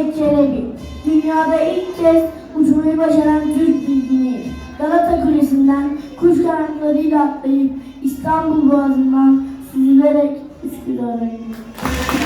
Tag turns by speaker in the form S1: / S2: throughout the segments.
S1: Ahmet Çelebi. Dünyada ilk kez uçmayı başaran Türk bilgini Galata Kulesi'nden kuş kanatlarıyla atlayıp İstanbul Boğazı'ndan süzülerek Üsküdar'a indi.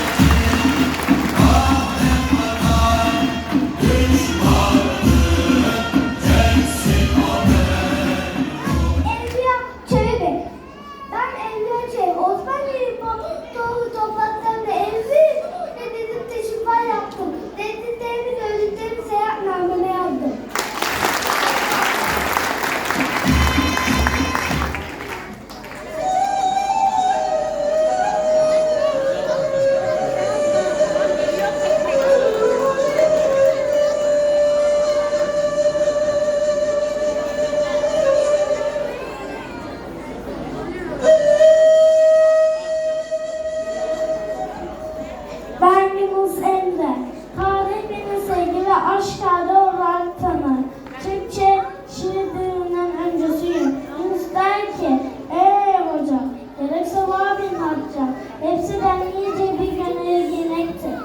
S1: Yunus Emre. Tarih beni sevgi ve aşk hali olarak tanır. Türkçe şiir dilinden öncesiyim. Yunus der ki, ey hoca, gerekse var bin hacca. Hepsinden iyice bir gönül girmektir.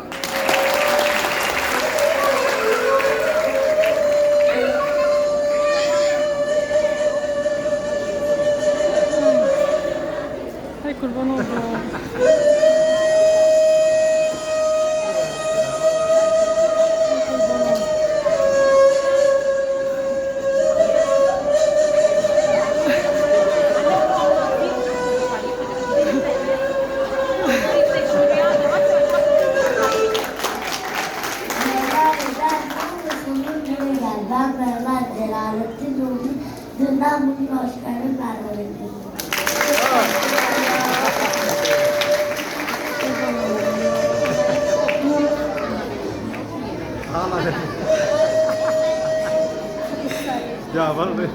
S2: Ay kurban oldum.
S1: Dünden Bugün Başkanı Merve'nin.
S3: Ya var mı?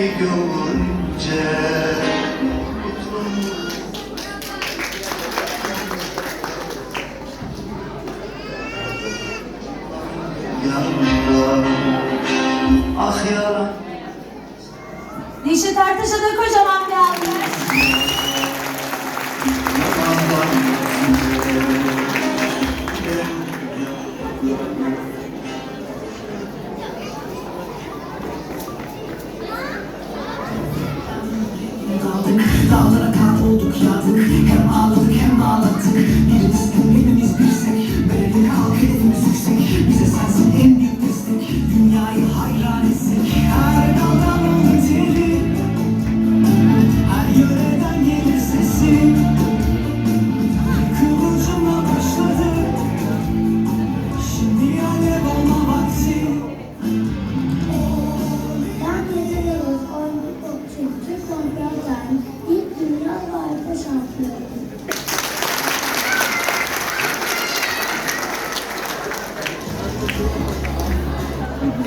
S4: Sen beni görünce Yanımda, ah yalan
S5: Dişi tartışa da kocaman bir.
S6: Kar olduk yağdık Hem ağladık. Hem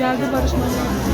S5: geldi
S1: barışma.